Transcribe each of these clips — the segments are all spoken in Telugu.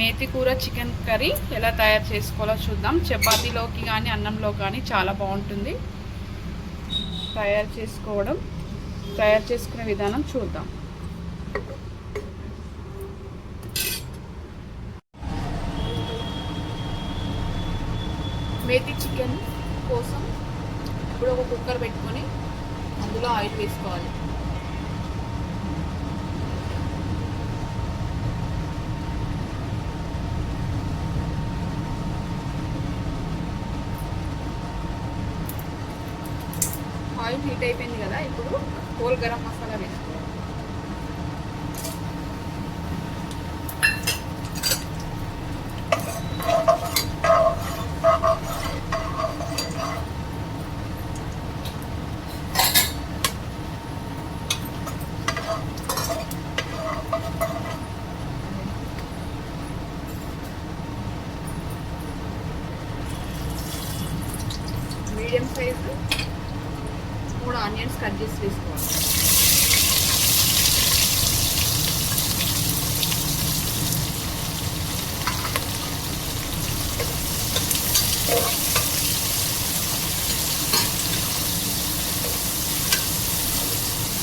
మేతి కూర చికెన్ కర్రీ ఎలా తయారు చేసుకోవాలో చూద్దాం. చపాతీలోకి కానీ అన్నంలో కానీ చాలా బాగుంటుంది. తయారు చేసుకోవడం తయారు చేసుకునే విధానం చూద్దాం. మేతి చికెన్ కోసం ఇప్పుడు ఒక కుక్కర్ పెట్టుకొని అందులో ఆయిల్ వేసుకోవాలి. ఆయిల్ హీట్ అయిపోయింది కదా ఇప్పుడు హోల్ గరం మసాలా వేసుకోవాలి. మీడియం సైజు ఆనియన్స్ కట్ చేసి తీసుకోవాలి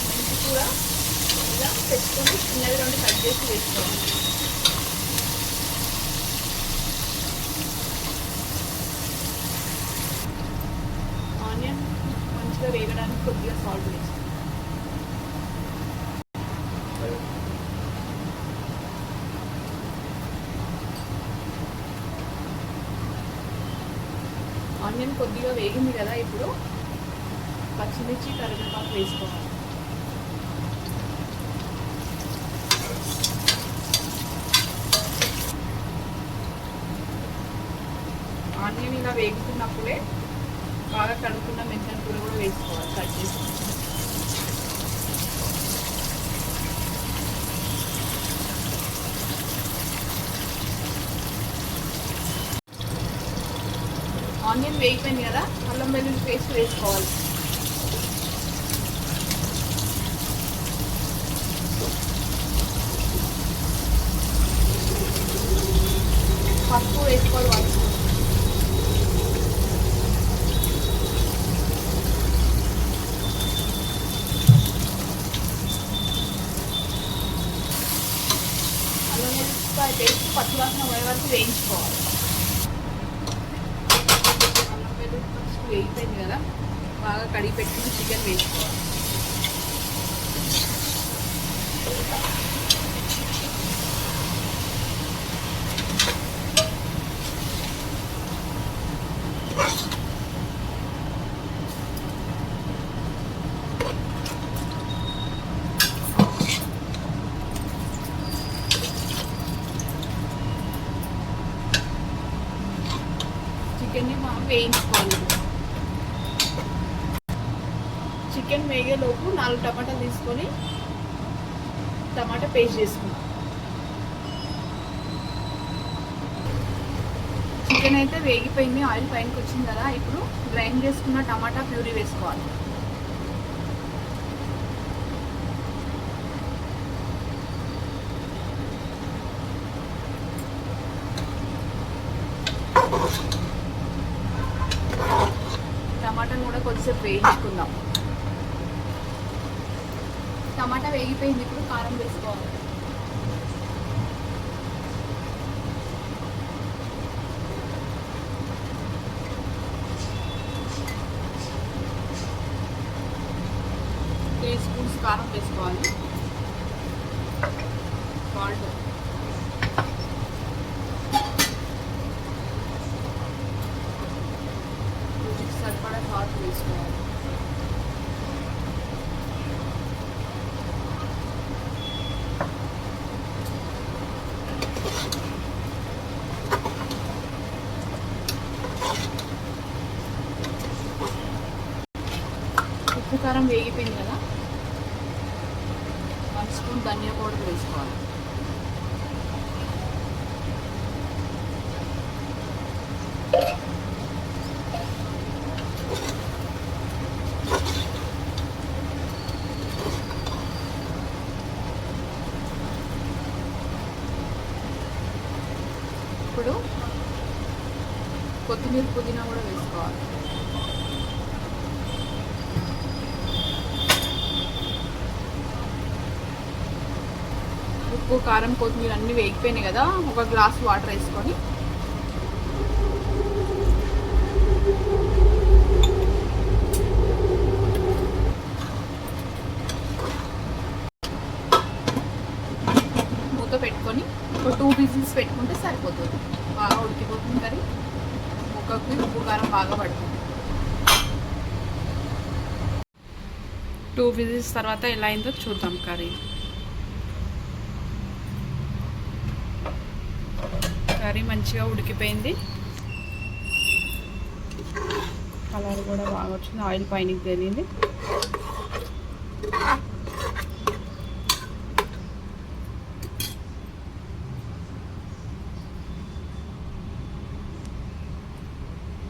మెంతి కూర ఇలా పెట్టుకొని చిన్నవి రెండు కట్ చేసి వేసుకోవాలి ఆనియన్ మంచిగా వేగడానికి కొద్దిగా సాల్ట్ వేస్తాం ఆనియన్ కొద్దిగా వేగింది కదా ఇప్పుడు. పచ్చిమిర్చి కరివేపాకు వేసుకోవాలి. ఆనియన్ ఇలా వేగుతున్నప్పుడే బాగా కడుక్కున్న మెంతన కూర కూడా వేసుకోవాలి కట్ చేసి ఆనియన్ వేయిపోయింది కదా అల్లం వెల్లుల్లి పేస్ట్ వేసుకోవాలి. పప్పు వేసుకోవాలి. ఉల్లిపాయ పేస్ట్ పచ్చివాసన పోయే వరకు వేయించుకోవాలి. ఫస్ట్ వేయిపోయింది కదా బాగా కడిగి పెట్టుకుని చికెన్ వేసుకోవాలి. చికెన్ని మనం వేయించుకోవాలి. చికెన్ వేగేలోపు నాలుగు టమాటాలు తీసుకొని టమాటా పేస్ట్ చేసుకుందాం. చికెన్ అయితే వేగిపోయింది ఆయిల్ పైనకి వచ్చింది కదా ఇప్పుడు గ్రైండ్ చేసుకున్న టమాటా ప్యూరీ వేసుకోవాలి. టమాటాను కూడా కొద్దిసేపు వేయించుకుందాం. టమాటా వేగిపోయింది ఇప్పుడు కారం వేసుకోవాలి త్రీ స్పూన్స్ కారం వేసుకోవాలి సాల్ట్ రుచికి సరిపడా సాల్ట్ వేసుకోవాలి ఉప్పు కారం వేగిపోయింది కదా వన్ స్పూన్ ధనియా పౌడర్ వేసుకోవాలి ఇప్పుడు కొత్తిమీర పుదీనా కూడా వేసుకోవాలి. ఉప్పు కారం కొత్తిమీర అన్నీ వేగిపోయినాయి కదా ఒక గ్లాస్ వాటర్ వేసుకొని మూత పెట్టుకొని ఒక టూ విజిల్స్ పెట్టుకుంటే సరిపోతుంది. బాగా ఉడికిపోతుంది కర్రీ ముక్కకి ఉప్పు కారం బాగా పడుతుంది. టూ విజిల్స్ తర్వాత ఎలా అయిందో చూద్దాం కర్రీ. కర్రీ మంచిగా ఉడికిపోయింది. కలర్ కూడా బాగా వచ్చింది. ఆయిల్ పైనకి తెలియంది